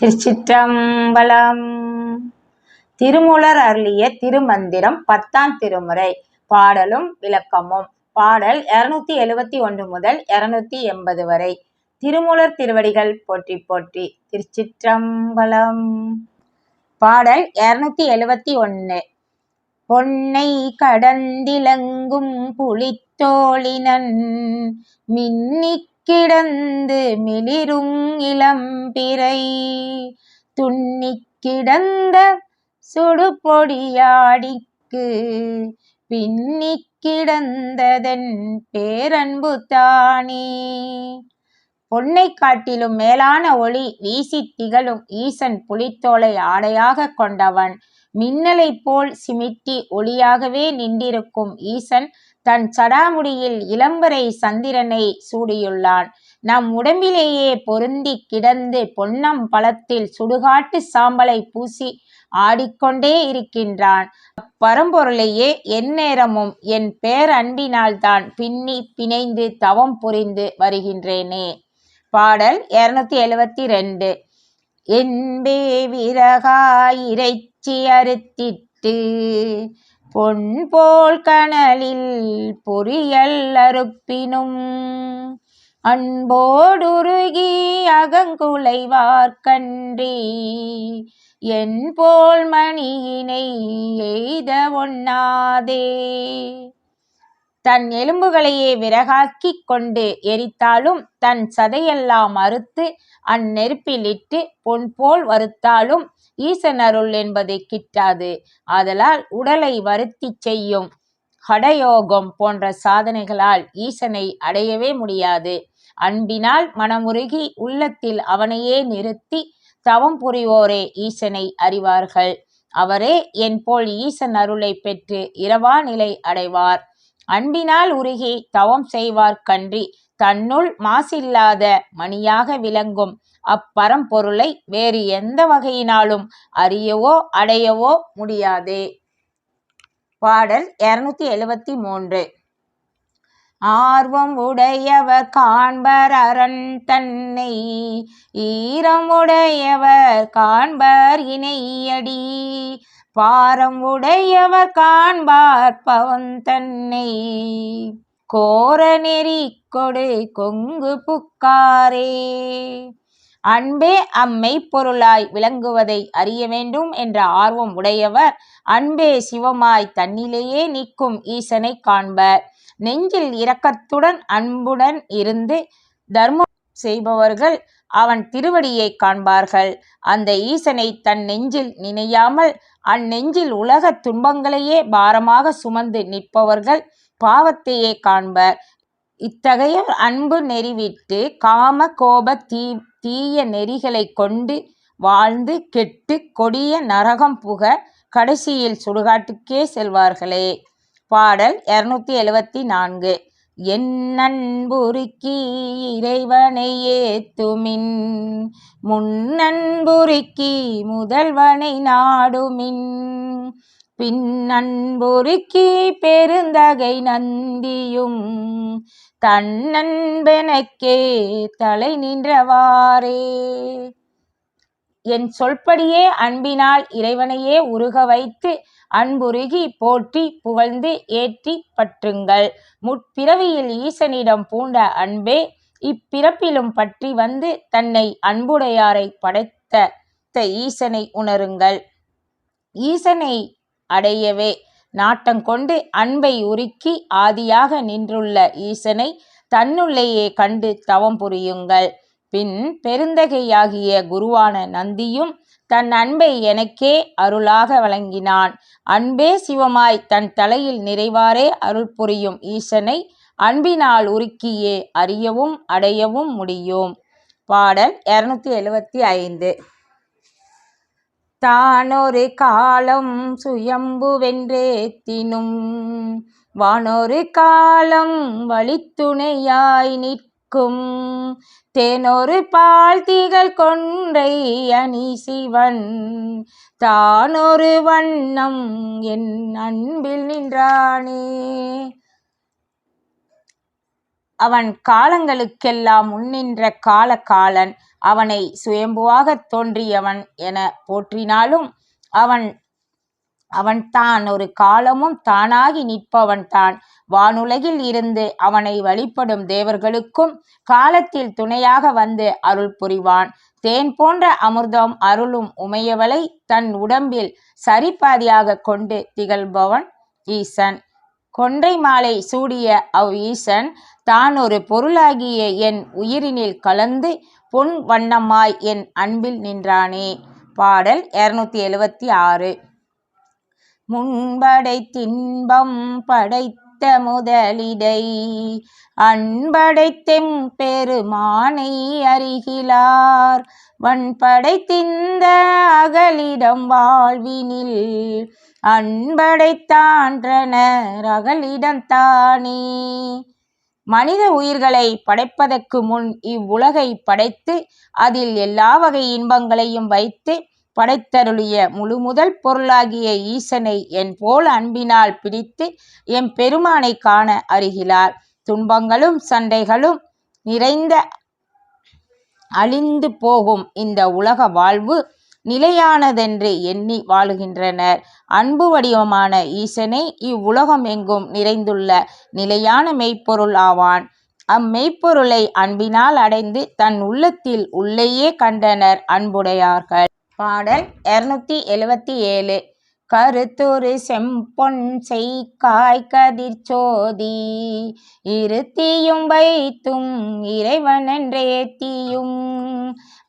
திருச்சிற்றம்பலம். திருமூலர் அருளிய திருமந்திரம் பத்தாம் திருமுறை. பாடலும் விளக்கமும். பாடல் இருநூத்தி எழுவத்தி ஒன்று முதல் இருநூத்தி எண்பது வரை. திருமூலர் திருவடிகள் போற்றி போற்றி திருச்சிற்றம்பலம். பாடல் இருநூத்தி எழுவத்தி ஒன்று. பொன்னை கடந்திலங்கும் புலித்தோழினன் மின்னிக் கிடந்து மிளிரும் இளம்பிறை துண்ணி கிடந்த சுடுபொடியாடிக்கு பின்னிக் கிடந்ததன் பேரன்பு தானே. பொன்னை காட்டிலும் மேலான ஒளி வீசித் திகழும் ஈசன் புலித்தோலை ஆடையாக கொண்டவன். மின்னலைப் போல் சிமிட்டி ஒளியாகவே நின்றிருக்கும் ஈசன் தன் சடாமுடியில் இளம்பரை சந்திரனை சூடியுள்ளான். நம் உடம்பிலேயே பொருந்தி கிடந்து பொன்னம் பழத்தில் சுடுகாட்டு சாம்பலை பூசி ஆடிக்கொண்டே இருக்கின்றான். பரம்பொருளையே எந்நேரமும் என் பேரன்பினால்தான் பின்னி பிணைந்து தவம் புரிந்து வருகின்றேனே. பாடல் இருநூத்தி எழுவத்தி ரெண்டு. என்பே விறகாயிரை இறைச்சி அறுத்திட்டு பொன் போல் கனலில் பொறியல் அறுப்பினும் அன்போடுருகி அகங்குலைவார்கன்றி என் போல் மணியினை எய்த ஒண்ணாதே. தன் எலும்புகளையே விறகாக்கி கொண்டு எரித்தாலும் தன் சதையெல்லாம் அறுத்து அந்நெருப்பிலிட்டு பொன் போல் வறுத்தாலும் ஈசன் அருள் என்பது கிட்டாது. ஆதலால் உடலை வருத்திச் செய்யும் ஹடயோகம் போன்ற சாதனைகளால் ஈசனை அடையவே முடியாது. அன்பினால் மனமுருகி உள்ளத்தில் அவனையே நிறுத்தி தவம் புரிவோரே ஈசனை அறிவார்கள். அவரே என் போல் ஈசன் அருளை பெற்று இரவா நிலை அடைவார். அன்பினால் உருகி தவம் செய்வார் கன்றி தன்னுள் மாசில்லாத மணியாக விளங்கும். அப்பரம்பொருளை வேறு எந்த வகையினாலும் அறியவோ அடையவோ முடியாதே. பாடல் இருநூத்தி எழுபத்தி மூன்று. ஆர்வம் உடையவர் காண்பர் அரண் தன்னை ஈரம் உடையவர் காண்பர் இணையடி. பாரம் உடையவர் காண்பார் பவன் தன்னை. கோர நெறி கொடு கொங்கு புக்காரே. அன்பே அம்மை பொருளாய் விளங்குவதை அறிய வேண்டும் என்ற ஆர்வம் உடையவர் அன்பே சிவமாய் தன்னிலேயே நிற்கும் ஈசனை காண்பர். நெஞ்சில் இரக்கத்துடன் அன்புடன் இருந்து தர்மம் செய்பவர்கள் அவன் திருவடியை காண்பார்கள். அந்த ஈசனை தன் நெஞ்சில் நினையாமல் அந்நெஞ்சில் உலக துன்பங்களையே பாரமாக சுமந்து நிற்பவர்கள் பாவத்தையே காண்பர். இத்தகைய அன்பு நெறிவிட்டு காம கோப தீ தீய நெறிகளை கொண்டு வாழ்ந்து கெட்டு கொடிய நரகம் புக கடைசியில் சுடுகாட்டுக்கே செல்வார்களே. பாடல் இருநூத்தி எழுவத்தி நான்கு. என் நண்புருக்கி இறைவனை ஏத்துமின் முன்னன்புருக்கி முதல்வனை நாடுமின். பின்னன்புருக்கி பெருந்தகை நந்தியும் தன்னன்பெனக்கே தலை நின்றவாறே. என் சொல்படியே அன்பினால் இறைவனையே உருக வைத்து அன்புருகி போற்றி புகழ்ந்து ஏற்றி பற்றுங்கள். முற்பிறவியில் ஈசனிடம் பூண்ட அன்பே இப்பிறப்பிலும் பற்றி வந்து தன்னை அன்புடையாரை படைத்த ஈசனை உணருங்கள். ஈசனை அடையவே நாட்டங்கொண்டு அன்பை உருக்கி ஆதியாக நின்றுள்ள ஈசனை தன்னுள்ளேயே கண்டு தவம் புரியுங்கள். பின் பெருந்தகையாகிய குருவான நந்தியும் தன் அன்பை எனக்கே அருளாக வழங்கினான். அன்பே சிவமாய் தன் தலையில் நிறைவாரே அருள் புரியும் ஈசனை அன்பினால் உருக்கியே அறியவும் அடையவும் முடியும். பாடல் இருநூத்தி எழுவத்தி ஐந்து. தானொரு காலம் சுயம்புவென்றேத்தினும் வானொரு காலம் வழித்துணையாய் நிற்கும் தேனொரு பால் திகழ் கொன்றை அணி சிவன். தானொரு வண்ணம் என் அன்பில் நின்றானே. அவன் காலங்களுக்கெல்லாம் முன்னின்ற கால காலன் அவனை சுயம்புவாகத் தோன்றியவன் என போற்றினாலும் அவன் அவன் தான் ஒரு காலமும் தானாகி நிற்பவன் தான் வானுலகில் இருந்து அவனை வழிபடும் தேவர்களுக்கும் காலத்தில் துணையாக வந்து அருள் புரிவான். தேன் போன்ற அமிர்தம் அருளும் உமையவளை தன் உடம்பில் சரிபாதியாக கொண்டு திகழ்பவன் ஈசன். கொன்றை மாலை சூடிய அவ் ஈசன் தான் ஒரு பொருளாகிய என் உயிரினில் கலந்து பொன் வண்ணமாய் என் அன்பில் நின்றானே பாடல் இருநூத்தி எழுவத்தி ஆறு. முன்படை தின்பம் படைத்த முதலிடை அன்படைத்தெம் பெருமானை அறிகிலார். வன்படைத்திந்த அகலிடம் வாழ்வினில். அன்படைத்தான்றனர் அகலிடந்தானே மனித உயிர்களை படைப்பதற்கு முன் இவ்வுலகை படைத்து அதில் எல்லா வகை இன்பங்களையும் வைத்து படைத்தருளிய முழுமுதல் பொருளாகிய ஈசனை என் போல் அன்பினால் பிடித்து எம் பெருமானை காண அருகிலார். துன்பங்களும் சண்டைகளும் நிறைந்த அழிந்து போகும் இந்த உலக வாழ்வு நிலையானதென்று எண்ணி வாழுகின்றனர். அன்பு வடிவமான ஈசனே இவ்வுலகம் எங்கும் நிறைந்துள்ள நிலையான மெய்ப்பொருள் ஆவான். அம்மெய்ப்பொருளை அன்பினால் அடைந்து தன் உள்ளத்தில் உள்ளேயே கண்டனர் அன்புடையார்கள். பாடல் இருநூத்தி எழுவத்தி ஏழு. கருத்துரு செம்பொன் செய்காய் கதிர்ச்சோதி இருத்தியும் வைத்தும் இறைவனன்றேத்தியும்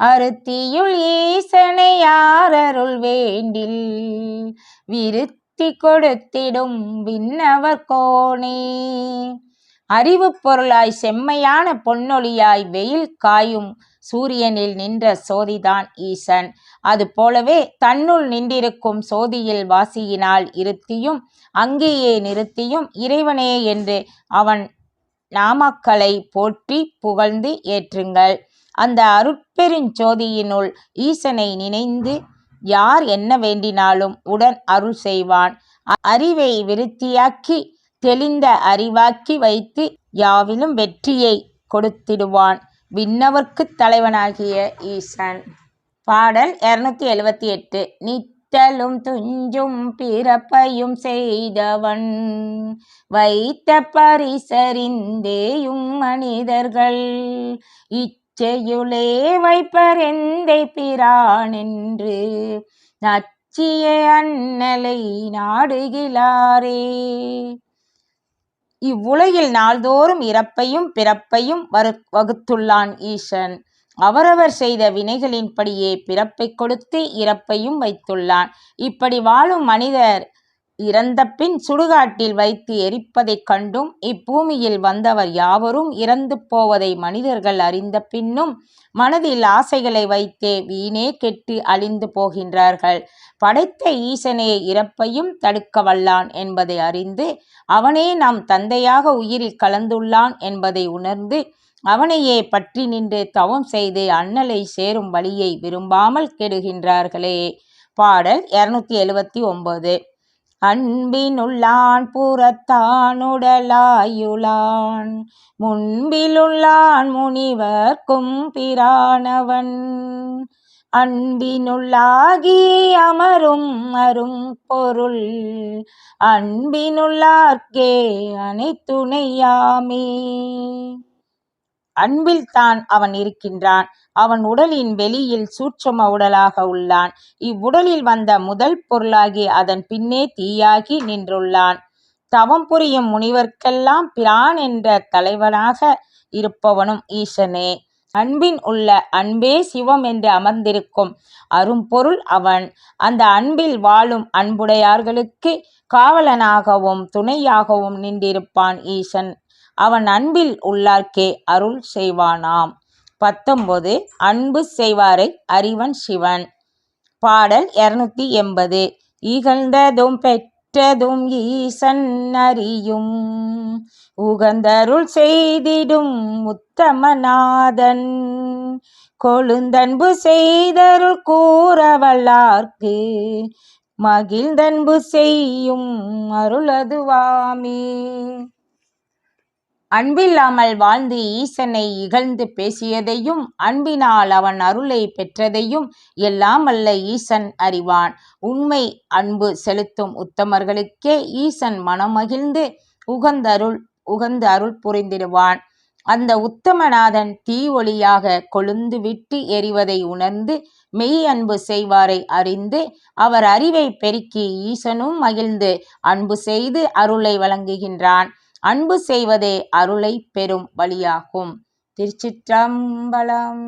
அருத்தியுள் ஈசனை யாரருள் வேண்டில் விருத்தி கொடுத்திடும் விண்ணவர் கோணே அறிவு பொருளாய் செம்மையான பொன்னொழியாய் வெயில் காயும் சூரியனில் நின்ற சோதிதான் ஈசன். அது போலவே தன்னுள் நின்றிருக்கும் சோதியில் வாசியினால் இருத்தியும் அங்கேயே நிறுத்தியும் இறைவனே என்று அவன் நாமக்களை போற்றி புகழ்ந்து ஏற்றுங்கள். அந்த அருட்பெருஞ்சோதியினுள் ஈசனை நினைந்து யார் என்ன வேண்டினாலும் உடன் அருள் செய்வான். அறிவை விருத்தியாக்கி தெளிந்த அறிவாக்கி வைத்து யாவிலும் வெற்றியை கொடுத்திடுவான். விண்ணவர்க்கு தலைவனாகிய ஈசன். பாடல் இருநூத்தி எழுவத்தி எட்டு. நித்தலும் துஞ்சும் பிறப்பையும் செய்தவன். வைத்த பரிசறிந்தேயும் மனிதர்கள். இச்சையுளே வைப்பரெந்தை பிரானென்று. நச்சிய அன்னலை நாடுகிறாரே இவ்வுலகில் நாள்தோறும் இறப்பையும் பிறப்பையும் வரு வகுத்துள்ளான் ஈசன். அவரவர் செய்த வினைகளின்படியே பிறப்பைக் கொடுத்து இறப்பையும் வைத்துள்ளான். இப்படி வாழும் மனிதர் இறந்தபின் சுடுகாட்டில் வைத்து எரிப்பதைக் கண்டும் இப்பூமியில் வந்தவர் யாவரும் இறந்து போவதை மனிதர்கள் அறிந்த பின்னும் மனதில் ஆசைகளை வைத்தே வீணே கெட்டு அழிந்து போகின்றார்கள். படைத்த ஈசனே இறப்பையும் தடுக்க வல்லான் என்பதை அறிந்து அவனே நம் தந்தையாக உயிரில் கலந்துள்ளான் என்பதை உணர்ந்து அவனையே பற்றி நின்று தவம் செய்து அண்ணலை சேரும் வழியை விரும்பாமல் கெடுகின்றார்களே. பாடல் இருநூத்தி எழுவத்தி ஒன்பது. அன்பினுள்ளான் புறத்தானுடலாயுளான். முன்பிலுள்ளான் முனிவர்க்கும் பிரானவன். அன்பினுள்ளாகி அமரும் அரும் பொருள். அன்பினுள்ளார்க்கே அனைத்துணையாமே. அன்பில் தான் அவன் இருக்கின்றான். அவன் உடலின் வெளியில் சூட்சம உடலாக உள்ளான். இவ்வுடலில் வந்த முதல் பொருளாகி அதன் பின்னே தீயாகி நின்றுள்ளான். தவம் புரியும் முனிவர்க்கெல்லாம் பிரான் என்ற தலைவனாக இருப்பவனும் ஈசனே. அன்பின் உள்ள அன்பே சிவம் என்று அமர்ந்திருக்கும் அரும்பொருள் அவன். அந்த அன்பில் வாழும் அன்புடையார்களுக்கு காவலனாகவும் துணையாகவும் நின்றிருப்பான் ஈசன். அவன் அன்பில் உள்ளார்க்கே அருள் செய்வானாம். பத்தொன்பது அன்பு செய்வாரை அறிவன் சிவன். பாடல் இருநூத்தி எண்பது இகழ்ந்ததும் பெற்றதும் ஈசன் அறியும். உகந்தருள் செய்திடும் உத்தமநாதன். கொழுந்தன்பு செய்தருள் கூறவல்லார்க்கு மகிழ்ந்தன்பு செய்யும் அருளதுவாமே. அன்பில்லாமல் வாழ்ந்து ஈசனை இகழ்ந்து பேசியதையும் அன்பினால் அவன் அருளை பெற்றதையும் எல்லாம் அல்ல ஈசன் அறிவான். உண்மை அன்பு செலுத்தும் உத்தமர்களுக்கே ஈசன் மனமகிழ்ந்து உகந்தருள் உகந்து அருள் புரிந்திடுவான். அந்த உத்தமநாதன் தீ ஒளியாக கொழுந்து விட்டு எரிவதை உணர்ந்து மெய் அன்பு செய்வாரை அறிந்து அவர் அறிவை பெருக்கி ஈசனும் மகிழ்ந்து அன்பு செய்து அருளை வழங்குகின்றான். அன்பு செய்வதே அருளை பெறும் வழியாகும். திருச்சிற்றம்பலம்.